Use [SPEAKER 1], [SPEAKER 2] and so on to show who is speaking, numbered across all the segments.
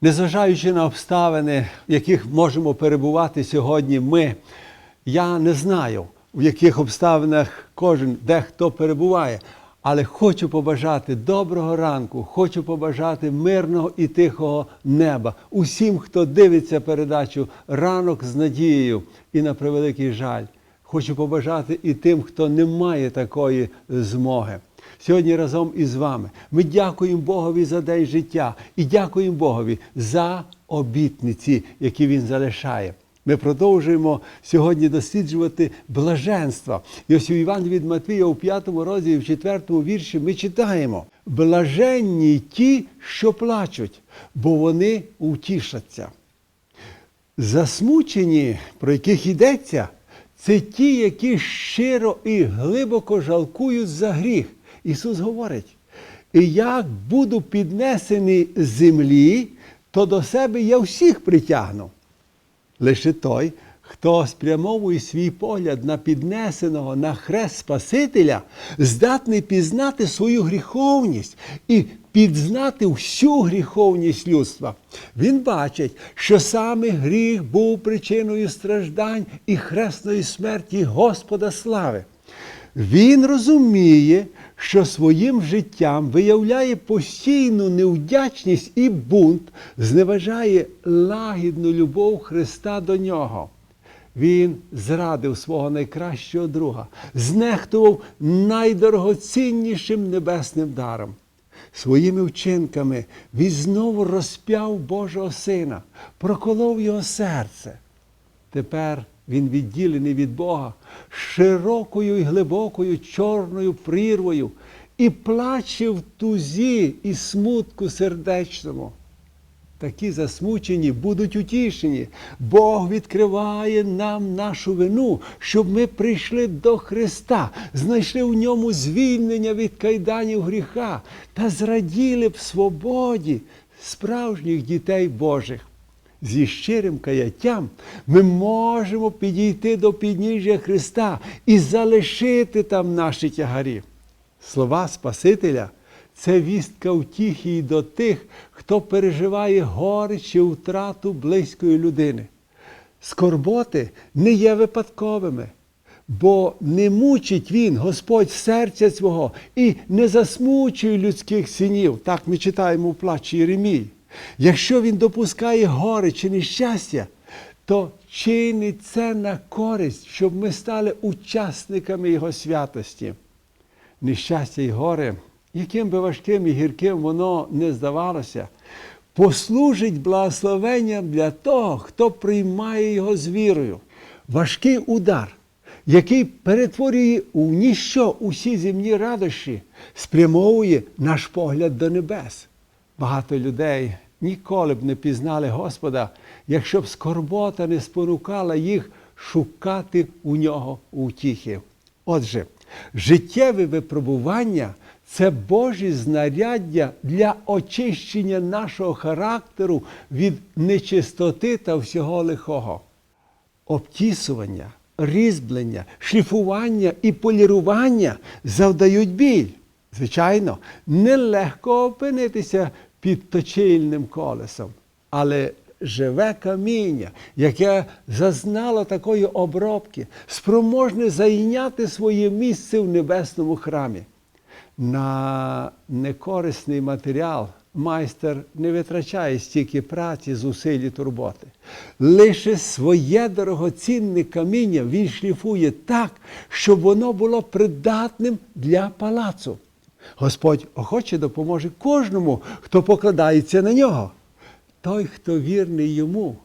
[SPEAKER 1] Незважаючи на обставини, в яких можемо перебувати сьогодні, ми, я не знаю, в яких обставинах кожен дехто перебуває, але хочу побажати доброго ранку, хочу побажати мирного і тихого неба усім, хто дивиться передачу ранок з надією і на превеликий жаль. Хочу побажати і тим, хто не має такої змоги. Сьогодні разом із вами ми дякуємо Богові за день життя і дякуємо Богові за обітниці, які Він залишає. Ми продовжуємо сьогодні досліджувати блаженство. І ось у Іван від Матвія у 5 розділі, в 4 вірші ми читаємо: блаженні ті, що плачуть, бо вони утішаться. Засмучені, про яких йдеться, це ті, які щиро і глибоко жалкують за гріх. Ісус говорить: і як буду піднесений з землі, то до себе я всіх притягну. Лише той, хто спрямовує свій погляд на піднесеного на хрест Спасителя, здатний пізнати свою гріховність і підзнати всю гріховність людства. Він бачить, що саме гріх був причиною страждань і хресної смерті Господа слави. Він розуміє, що своїм життям виявляє постійну невдячність і бунт, зневажає лагідну любов Христа до нього. Він зрадив свого найкращого друга, знехтував найдорогоціннішим небесним даром. Своїми вчинками він знову розп'яв Божого Сина, проколов його серце. Тепер він відділений від Бога широкою і глибокою чорною прірвою і плаче в тузі і смутку сердечному. Такі засмучені будуть утішені. Бог відкриває нам нашу вину, щоб ми прийшли до Христа, знайшли в ньому звільнення від кайданів гріха та зраділи б свободі справжніх дітей Божих. Зі щирим каяттям ми можемо підійти до підніжжя Христа і залишити там наші тягарі. Слова Спасителя це вістка втіхи і до тих, хто переживає горе чи втрату близької людини. Скорботи не є випадковими, бо не мучить Він, Господь, серця свого і не засмучує людських синів. Так ми читаємо в плачі Єремії. Якщо він допускає горе чи нещастя, то чинить це на користь, щоб ми стали учасниками Його святості. Нещастя і горе, яким би важким і гірким воно не здавалося, послужить благословенням для того, хто приймає його з вірою. Важкий удар, який перетворює у ніщо усі земні радощі, спрямовує наш погляд до небес. Багато людей ніколи б не пізнали Господа, якщо б скорбота не спонукала їх шукати у нього утіхи. Отже, життєве випробування це Божі знаряддя для очищення нашого характеру від нечистоти та всього лихого. Обтісування, різьблення, шліфування і полірування завдають біль. Звичайно, нелегко опинитися під точильним колесом, але живе каміння, яке зазнало такої обробки, спроможне зайняти своє місце в небесному храмі. На некорисний матеріал майстер не витрачає стільки праці, зусиль і турботи. Лише своє дорогоцінне каміння він шліфує так, щоб воно було придатним для палацу. Господь охоче допоможе кожному, хто покладається на нього. Той, хто вірний йому,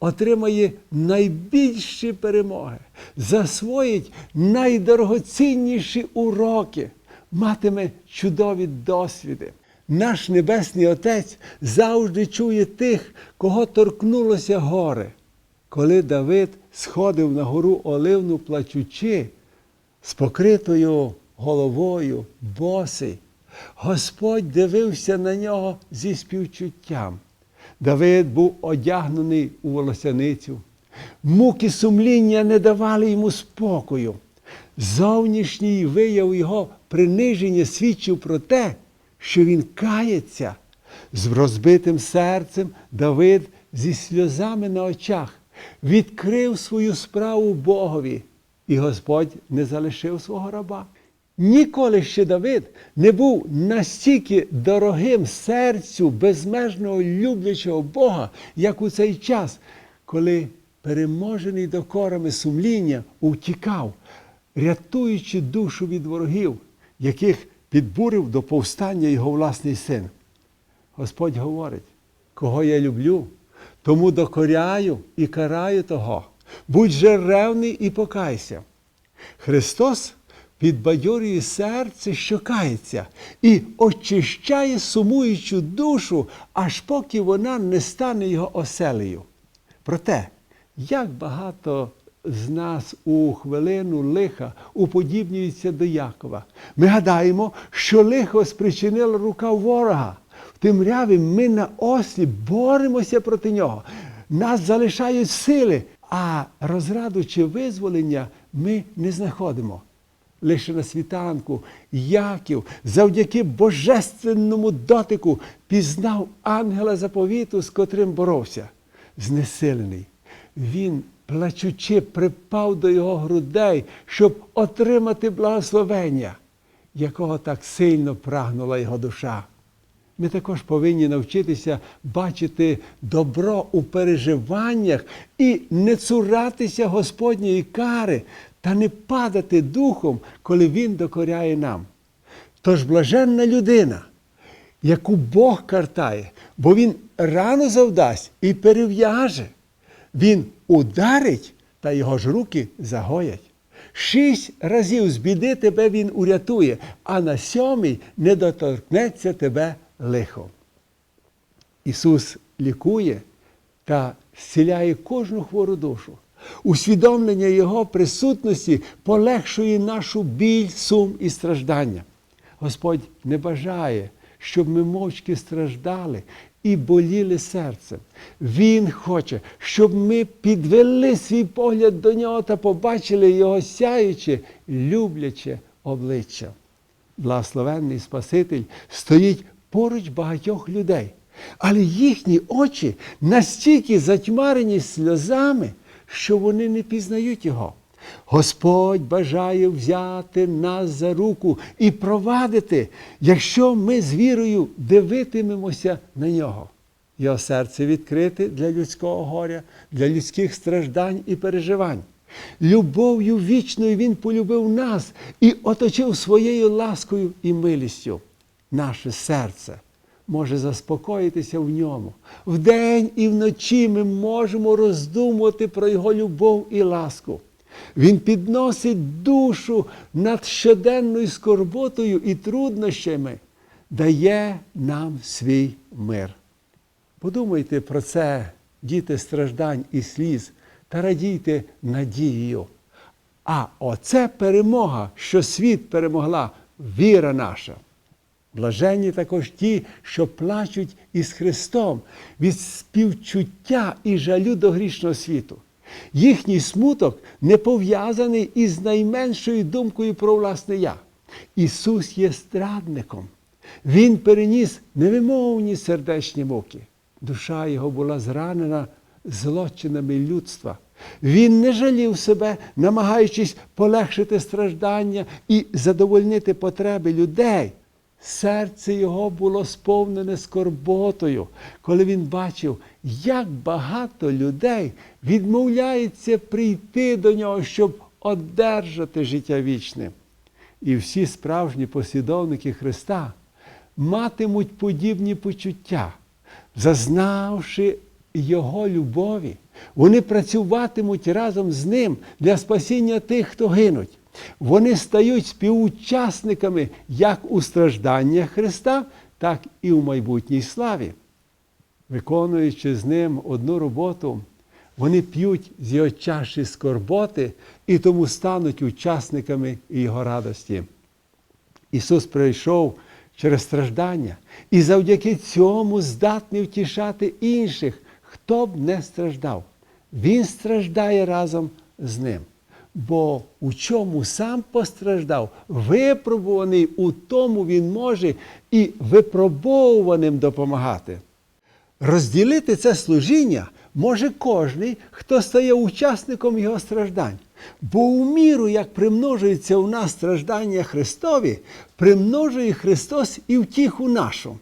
[SPEAKER 1] отримає найбільші перемоги, засвоїть найдорогоцінніші уроки, матиме чудові досвіди. Наш Небесний Отець завжди чує тих, кого торкнулося горе. Коли Давид сходив на гору Оливну плачучи, з покритою головою, босий, Господь дивився на нього зі співчуттям. Давид був одягнений у волосяницю. Муки сумління не давали йому спокою. Зовнішній вияв його приниження свідчив про те, що він кається. З розбитим серцем Давид зі сльозами на очах відкрив свою справу Богові, і Господь не залишив свого раба. Ніколи ще Давид не був настільки дорогим серцю безмежного люблячого Бога, як у цей час, коли переможений докорами сумління утікав, рятуючи душу від ворогів, яких підбурив до повстання його власний син. Господь говорить, кого я люблю, тому докоряю і караю того. Будь же ревний і покайся. Христос підбадьорює серце, що кається, і очищає сумуючу душу, аж поки вона не стане його оселею. Проте, як багато з нас у хвилину лиха уподібнюється до Якова. Ми гадаємо, що лихо спричинила рука ворога. В темряві ми на ослі боремося проти нього. Нас залишають сили, а розраду чи визволення ми не знаходимо. Лише на світанку Яків завдяки божественному дотику пізнав ангела заповіту, з котрим боровся. Знесилений. Він, плачучи, припав до його грудей, щоб отримати благословення, якого так сильно прагнула його душа. Ми також повинні навчитися бачити добро у переживаннях і не цуратися Господньої кари та не падати духом, коли Він докоряє нам. Тож блаженна людина, яку Бог картає, бо Він рану завдасть і перев'яже. Він ударить, та його ж руки загоять. Шість разів з біди тебе він урятує, а на сьомий не доторкнеться тебе лихо. Ісус лікує та зціляє кожну хвору душу. Усвідомлення Його присутності полегшує нашу біль, сум і страждання. Господь не бажає, щоб ми мовчки страждали і боліли серцем. Він хоче, щоб ми підвели свій погляд до нього та побачили Його сяюче, любляче обличчя. Благословенний Спаситель стоїть поруч багатьох людей, але їхні очі настільки затьмарені сльозами, що вони не пізнають Його. Господь бажає взяти нас за руку і провадити, якщо ми з вірою дивитимемося на нього. Його серце відкрите для людського горя, для людських страждань і переживань. Любов'ю вічною Він полюбив нас і оточив своєю ласкою і милістю. Наше серце може заспокоїтися в ньому. Вдень і вночі ми можемо роздумувати про Його любов і ласку. Він підносить душу над щоденною скорботою і труднощами, дає нам свій мир. Подумайте про це, діти страждань і сліз, та радійте надією. А оце перемога, що світ перемогла, віра наша. Блаженні також ті, що плачуть із Христом від співчуття і жалю до грішного світу. Їхній смуток не пов'язаний із найменшою думкою про власне я. Ісус є страдником. Він переніс невимовні сердечні муки. Душа його була зранена злочинами людства. Він не жалів себе, намагаючись полегшити страждання і задовольнити потреби людей. Серце його було сповнене скорботою, коли він бачив, як багато людей відмовляється прийти до нього, щоб одержати життя вічне. І всі справжні послідовники Христа матимуть подібні почуття, зазнавши Його любові, вони працюватимуть разом з ним для спасіння тих, хто гинуть. Вони стають співучасниками як у стражданнях Христа, так і у майбутній славі. Виконуючи з ним одну роботу, вони п'ють з його чаші скорботи і тому стануть учасниками його радості. Ісус прийшов через страждання і завдяки цьому здатний втішати інших, хто б не страждав. Він страждає разом з ним. Бо у чому сам постраждав, випробуваний у тому він може і випробовуваним допомагати. Розділити це служіння може кожний, хто стає учасником його страждань. Бо у міру, як примножується у нас страждання Христові, примножує Христос і втіху нашу.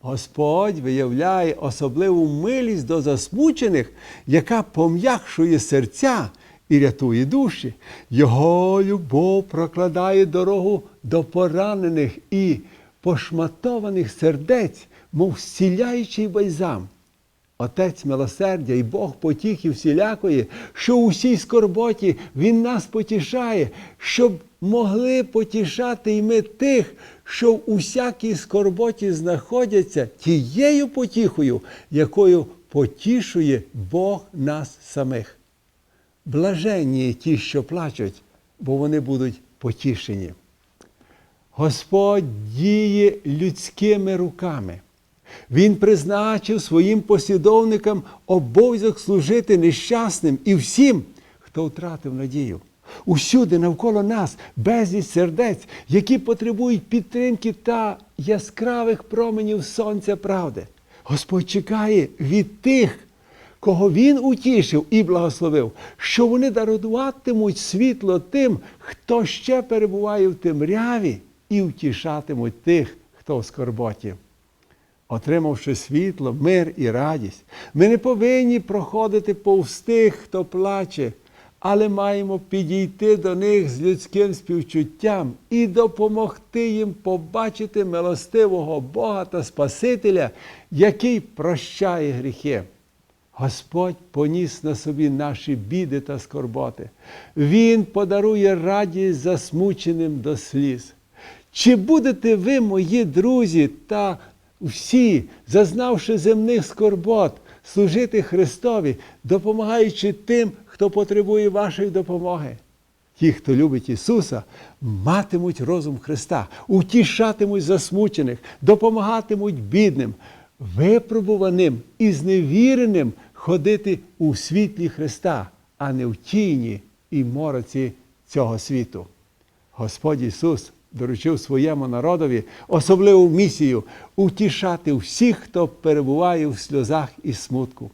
[SPEAKER 1] Господь виявляє особливу милість до засмучених, яка пом'якшує серця і рятує душі. Його любов прокладає дорогу до поранених і пошматованих сердець, мов зціляючий бальзам. Отець милосердя і Бог потіхи всілякої, що у всій скорботі Він нас потішає, щоб могли потішати і ми тих, що в усякій скорботі знаходяться тією потіхою, якою потішує Бог нас самих. Блаженні ті, що плачуть, бо вони будуть потішені. Господь діє людськими руками. Він призначив своїм послідовникам обов'язок служити нещасним і всім, хто втратив надію. Усюди навколо нас безліч сердець, які потребують підтримки та яскравих променів сонця правди. Господь чекає від тих, кого Він утішив і благословив, що вони даруватимуть світло тим, хто ще перебуває в темряві, і втішатимуть тих, хто в скорботі. Отримавши світло, мир і радість, ми не повинні проходити повз тих, хто плаче, але маємо підійти до них з людським співчуттям і допомогти їм побачити милостивого Бога та Спасителя, який прощає гріхи. Господь поніс на собі наші біди та скорботи. Він подарує радість засмученим до сліз. Чи будете ви, мої друзі, та всі, зазнавши земних скорбот, служити Христові, допомагаючи тим, хто потребує вашої допомоги? Ті, хто любить Ісуса, матимуть розум Христа, утішатимуть засмучених, допомагатимуть бідним, випробуваним і зневіреним ходити у світлі Христа, а не в тіні і мороці цього світу. Господь Ісус доручив своєму народові особливу місію утішати всіх, хто перебуває в сльозах і смутку.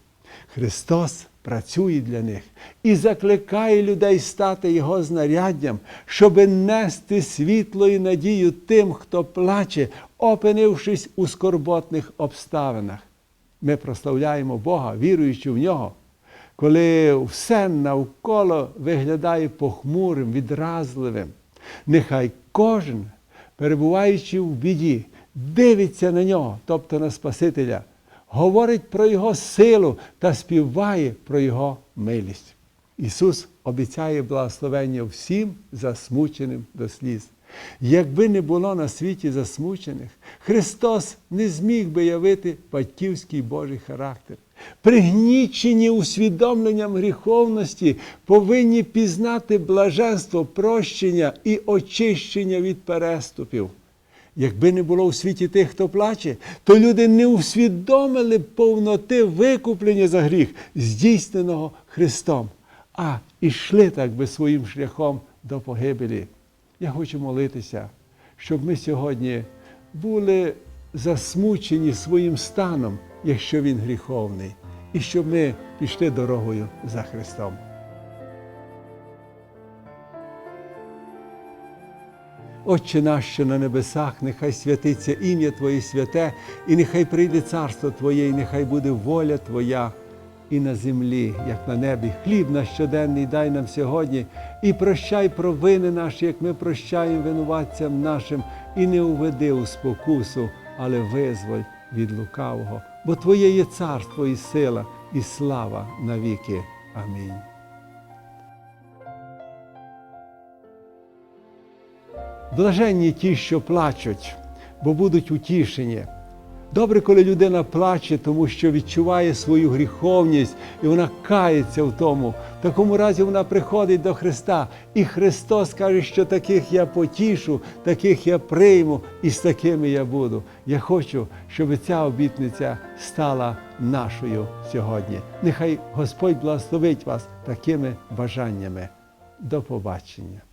[SPEAKER 1] Христос працює для них і закликає людей стати Його знаряддям, щоби нести світло і надію тим, хто плаче, опинившись у скорботних обставинах. Ми прославляємо Бога, віруючи в нього. Коли все навколо виглядає похмурим, відразливим, нехай кожен, перебуваючи в біді, дивиться на нього, тобто на Спасителя, говорить про Його силу та співає про Його милість. Ісус обіцяє благословення всім засмученим до сліз. Якби не було на світі засмучених, Христос не зміг би явити батьківський Божий характер. Пригнічені усвідомленням гріховності повинні пізнати блаженство, прощення і очищення від переступів. Якби не було у світі тих, хто плаче, то люди не усвідомили повноти викуплення за гріх, здійсненого Христом, а йшли так би своїм шляхом до погибелі. Я хочу молитися, щоб ми сьогодні були засмучені своїм станом, якщо він гріховний, і щоб ми пішли дорогою за Христом. Отче наш, що на небесах, нехай святиться ім'я Твоє святе, і нехай прийде царство Твоє, і нехай буде воля Твоя і на землі, як на небі. Хліб наш щоденний дай нам сьогодні, і прощай провини наші, як ми прощаємо винуватцям нашим, і не уведи у спокусу, але визволь від лукавого. Бо Твоє є царство і сила, і слава навіки. Амінь. Блаженні ті, що плачуть, бо будуть утішені. Добре, коли людина плаче, тому що відчуває свою гріховність і вона кається в тому. В такому разі вона приходить до Христа, і Христос каже, що таких я потішу, таких я прийму, і з такими я буду. Я хочу, щоб ця обітниця стала нашою сьогодні. Нехай Господь благословить вас такими бажаннями. До побачення.